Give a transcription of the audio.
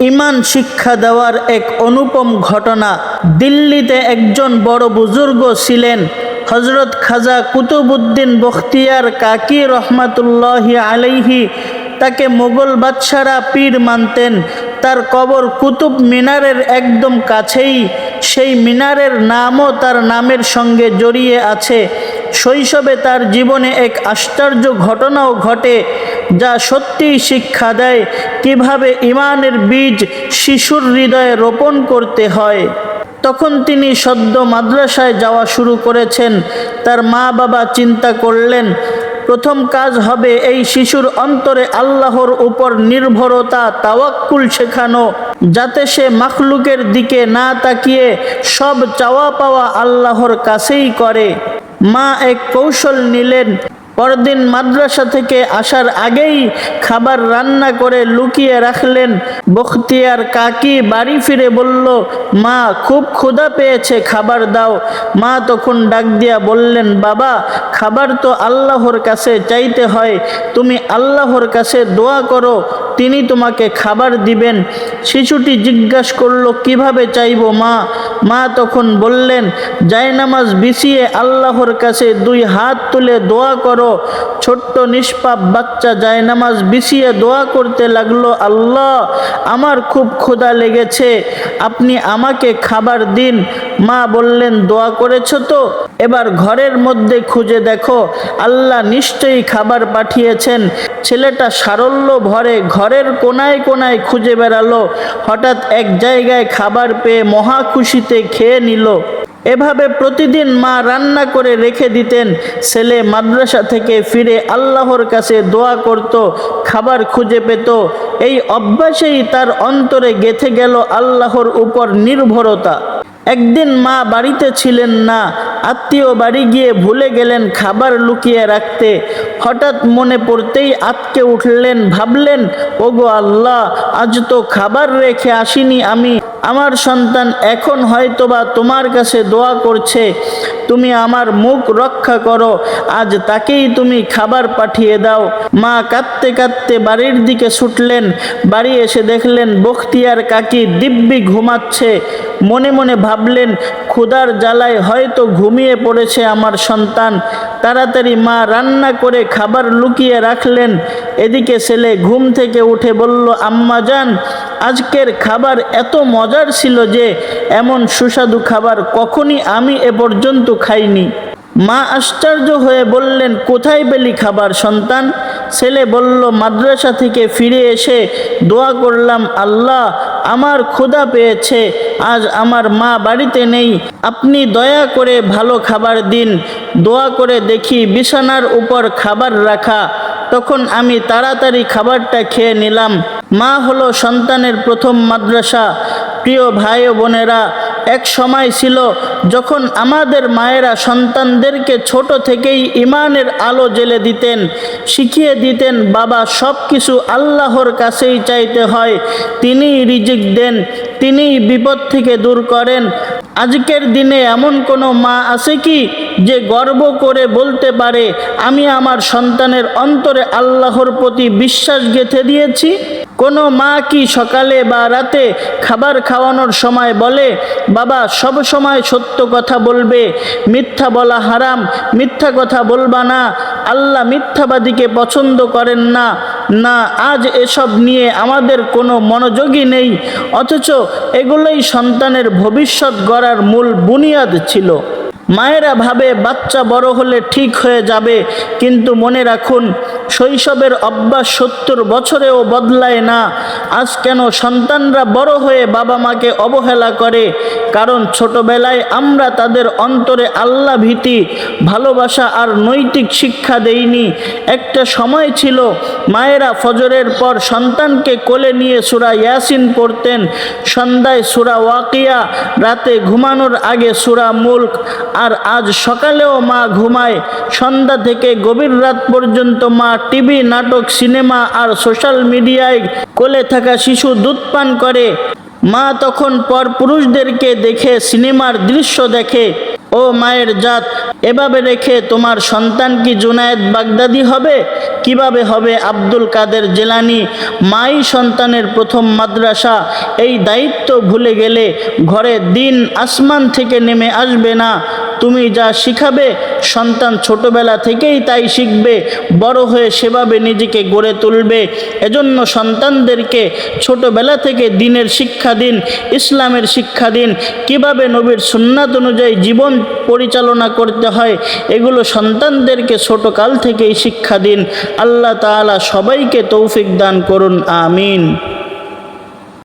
ইমান শিক্ষা দেওয়ার এক অনুপম ঘটনা। দিল্লিতে একজন বড় বুজুর্গ ছিলেন হজরত খাজা কুতুবুদ্দিন বখতিয়ার কাকি রহমাতুল্লাহি আলাইহি। তাকে মোগল বাদশারা পীর মানতেন। তার কবর কুতুব মিনারের একদম কাছেই। সেই মিনারের নামও তার নামের সঙ্গে জড়িয়ে আছে। শৈশবে তার জীবনে এক আশ্চর্য ঘটনাও ঘটে। যা সত্যিই শিক্ষা দেয়, কীভাবে ইমানের বীজ শিশুর হৃদয়ে রোপণ করতে হয়। তখন তিনি সদ্য মাদ্রাসায় যাওয়া শুরু করেছেন। তার মা বাবা চিন্তা করলেন, প্রথম কাজ হবে এই শিশুর অন্তরে আল্লাহর উপর নির্ভরতা, তাওয়াক্কুল শেখানো, যাতে সে মাখলুকের দিকে না তাকিয়ে সব চাওয়া পাওয়া আল্লাহর কাছেই করে। মা এক কৌশল নিলেন পরদিন মাদ্রাসা থেকে আসার আগেই খাবার রান্না করে লুকিয়ে রাখলেন। বখতিয়ার কাকি বাড়ি ফিরে বলল, মা, খুব ক্ষুধা পেয়েছে, খাবার দাও। মা তখন ডাক দিয়া বললেন, বাবা, খাবার তো আল্লাহর কাছে চাইতে হয়। তুমি আল্লাহর কাছে দোয়া করো তিনি তোমাকে খাবার দিবেন। শিশুটি জিজ্ঞাসা করল, কীভাবে চাইব মা? মা তখন বললেন জায়নামাজ বিছিয়ে আল্লাহর কাছে দুই হাত তুলে দোয়া করো। ছোট্ট নিষ্পাপ বাচ্চা জায়নামাজ বিছিয়ে দোয়া করতে লাগল, আল্লাহ, আমার খুব ক্ষুধা লেগেছে, আপনি আমাকে খাবার দিন। মা বললেন, দোয়া করেছ তো? এবার ঘরের মধ্যে খুঁজে দেখো, আল্লাহ নিশ্চয়ই খাবার পাঠিয়েছেন। ছেলেটা সারল্য ভরে ঘরের কোনায় কোনায় খুঁজে বেড়ালো। হঠাৎ এক জায়গায় খাবার পেয়ে মহা খুশিতে খেয়ে নিল। এভাবে প্রতিদিন মা রান্না করে রেখে দিতেন। ছেলে মাদ্রাসা থেকে ফিরে আল্লাহর কাছে দোয়া করত, খাবার খুঁজে পেত। এই অভ্যাসেই তার অন্তরে গেথে গেল আল্লাহর উপর নির্ভরতা। একদিন মা বাড়িতে ছিলেন না, আত্মীয় বাড়ি গিয়ে ভুলে গেলেন খাবার লুকিয়ে রাখতে। হঠাৎ মনে পড়তেই আতকে উঠলেন, ভাবলেন, ওগো আল্লাহ, আজ তো খাবার রেখে আসিনি আমি। আমার সন্তান এখন হয়তোবা তোমার কাছে দোয়া করছে, তুমি আমার মুখ রক্ষা করো, আজ তাকেই তুমি খাবার পাঠিয়ে দাও। মা কাঁদতে কাঁদতে বাড়ির দিকে ছুটলেন, বাড়ি এসে দেখলেন বখতিয়ার কাকি দিব্যি ঘুমাচ্ছে। মনে মনে ভাবলেন, ক্ষুধার জ্বালায় হয়তো ঘুমিয়ে পড়েছে আমার সন্তান। তাড়াতাড়ি মা রান্না করে খাবার লুকিয়ে রাখলেন। এদিকে ছেলে ঘুম থেকে উঠে বলল, আম্মা যান আজকের খাবার এত মজার ছিল যে এমন সুস্বাদু খাবার কখনই আমি এ পর্যন্ত খাইনি। মা আশ্চর্য হয়ে বললেন, কোথায় পেলি খাবার, সন্তান? ছেলে বলল, মাদ্রাসা থেকে ফিরে এসে দোয়া করলাম, আল্লাহ, আমার ক্ষুধা পেয়েছে, আজ আমার মা বাড়িতে নেই, আপনি দয়া করে ভালো খাবার দিন, দোয়া করে দেখি বিছানার উপর খাবার রাখা। তখন আমি তাড়াতাড়ি খাবারটা খেয়ে নিলাম। মা হলো সন্তানের প্রথম মাদ্রাসা। প্রিয় ভাই ও বোনেরা, এক সময় ছিল যখন আমাদের মায়েরা সন্তানদেরকে ছোট থেকেই ইমানের আলো জেলে দিতেন, শিখিয়ে দিতেন, বাবা সব কিছু আল্লাহর কাছেই চাইতে হয়। তিনিই রিজিক দেন, তিনিই বিপদ থেকে দূর করেন। আজকের দিনে এমন কোনো মা আছে কি যে গর্ব করে বলতে পারে, আমি আমার সন্তানের অন্তরে আল্লাহর প্রতি বিশ্বাস গেঁথে দিয়েছি কোনো মা কি সকালে বা রাতে খাবার খাওয়ানোর সময় বলে, বাবা, সব সময় সত্য কথা বলবে, মিথ্যা বলা হারাম, মিথ্যা কথা বলবা না, আল্লাহ মিথ্যাবাদীকে পছন্দ করেন না না, আজ এসব নিয়ে আমাদের কোনো মনোযোগই নেই, অথচ এগুলোই সন্তানের ভবিষ্যৎ গড়ার মূল বুনিয়াদ ছিল। মায়েরা ভাবে, বাচ্চা বড় হলে ঠিক হয়ে যাবে, কিন্তু মনে রাখুন শৈশবের অভ্যাস সত্তর বছরেও বদলায় না। আজ কেন সন্তানরা বড় হয়ে বাবা মাকে অবহেলা করে? কারণ ছোটবেলায় আমরা তাদের অন্তরে আল্লাহ ভীতি, ভালোবাসা আর নৈতিক শিক্ষা দেইনি। একটা সময় ছিল, মায়েরা ফজরের পর সন্তানকে কোলে নিয়ে সুরা ইয়াসিন পড়তেন। সন্ধ্যায় সুরা ওয়াকিয়া, রাতে ঘুমানোর আগে সুরা মুল্ক, আর আজ সকালেও মা ঘুমায়। সন্ধ্যা থেকে গভীর রাত পর্যন্ত মা টিভি, নাটক, সিনেমা আর সোশ্যাল মিডিয়ায় কোলে থাকা শিশু দুধ পান করে। মা তখন পর পুরুষদেরকে দেখে সিনেমার দৃশ্য দেখে, ও মায়ের জাত, এভাবে রেখে তোমার সন্তান কি জুনায়েদ বাগদাদি হবে? কীভাবে হবে আব্দুল কাদের জেলানি? মাই সন্তানের প্রথম মাদ্রাসা। এই দায়িত্ব ভুলে গেলে ঘরে দিন আসমান থেকে নেমে আসবে না। তুমি যা শিখাবে সন্তান ছোটবেলা থেকেই তাই শিখবে, বড় হয়ে সেভাবে নিজেকে গড়ে তুলবে। এজন্য সন্তানদেরকে ছোটবেলা থেকে দিনের শিক্ষা দিন, ইসলামের শিক্ষা দিন। কীভাবে নবীর সুন্নাত অনুযায়ী জীবন পরিচালনা করতে হয়, এগুলো সন্তানদেরকে ছোটকাল থেকেই শিক্ষা দিন। আল্লাহ তাআলা সবাইকে তৌফিক দান করুন, আমিন।